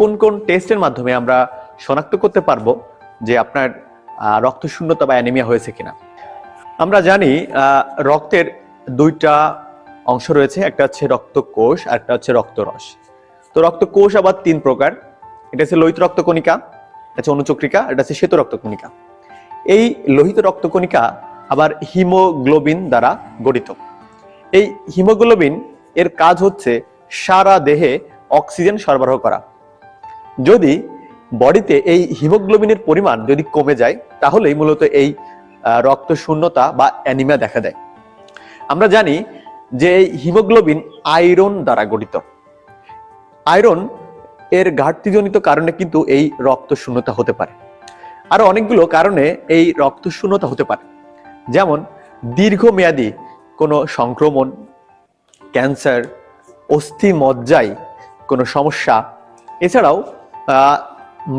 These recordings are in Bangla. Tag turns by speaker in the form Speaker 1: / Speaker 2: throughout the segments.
Speaker 1: কোন কোন টেস্টের মাধ্যমে আমরা শনাক্ত করতে পারব যে আপনার রক্ত শূন্যতা বা অ্যানিমিয়া হয়েছে কিনা? আমরা জানি রক্তের দুইটা অংশ রয়েছে, একটা হচ্ছে রক্তকোষ আর একটা হচ্ছে রক্তরস। তো রক্তকোষ আবার তিন প্রকার। এটা হচ্ছে লোহিত রক্তকণিকা, এটা হচ্ছে অনুচক্রিকা এটা হচ্ছে শ্বেত রক্তকণিকা। এই লোহিত রক্তকণিকা আবার হিমোগ্লোবিন দ্বারা গঠিত। এই হিমোগ্লোবিন এর কাজ হচ্ছে সারা দেহে অক্সিজেন সরবরাহ করা। যদি বডিতে এই হিমোগ্লোবিনের পরিমাণ যদি কমে যায়, তাহলেই মূলত এই রক্ত শূন্যতা বা অ্যানিমিয়া দেখা দেয়। আমরা জানি যে এই হিমোগ্লোবিন আয়রন দ্বারা গঠিত। আয়রন এর ঘাটতিজনিত কারণে কিন্তু এই রক্ত শূন্যতা হতে পারে। আরও অনেকগুলো কারণে এই রক্ত শূন্যতা হতে পারে। যেমন দীর্ঘমেয়াদী কোনো সংক্রমণ, ক্যান্সার অস্থি মজ্জায় কোনো সমস্যা। এছাড়াও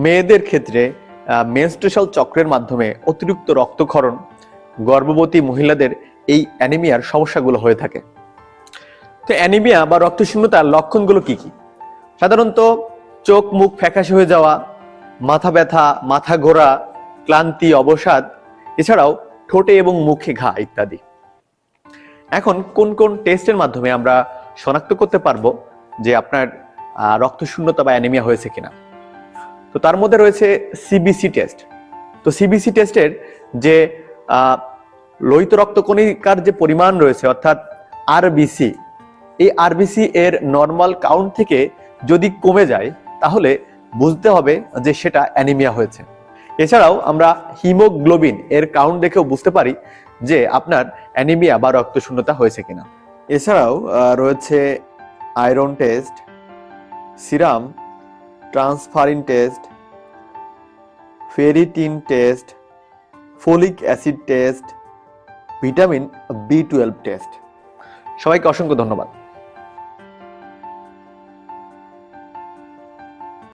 Speaker 1: মেয়েদের ক্ষেত্রে মেনস্ট্রেশাল চক্রের মাধ্যমে অতিরিক্ত রক্তক্ষরণ, গর্ভবতী মহিলাদের এই অ্যানিমিয়ার সমস্যাগুলো হয়ে থাকে। তো অ্যানিমিয়া বা রক্তশূন্যতার লক্ষণগুলো কি কি? সাধারণত চোখ, মুখ ফ্যাকাশে হয়ে যাওয়া, মাথা ব্যথা, মাথা ঘোরা, ক্লান্তি, অবসাদ, এছাড়াও ঠোঁটে এবং মুখে ঘা ইত্যাদি। এখন কোন কোন টেস্টের মাধ্যমে আমরা শনাক্ত করতে পারব যে আপনার রক্তশূন্যতা বা অ্যানিমিয়া হয়েছে কিনা? তো তার মধ্যে রয়েছে সিবিসি টেস্ট তো সিবিসি টেস্টের যে লোহিত রক্তকণিকার যে পরিমাণ রয়েছে, অর্থাৎ আরবিসি এই আরবিসি এর নর্মাল কাউন্ট থেকে যদি কমে যায়, তাহলে বুঝতে হবে যে সেটা অ্যানিমিয়া হয়েছে। এছাড়াও আমরা হিমোগ্লোবিন এর কাউন্ট দেখেও বুঝতে পারি যে আপনার অ্যানিমিয়া বা রক্তশূন্যতা হয়েছে কিনা। এছাড়াও রয়েছে iron test serum transferrin test ferritin test folic acid test vitamin B twelve test. সবাইকে অসংখ্য ধন্যবাদ।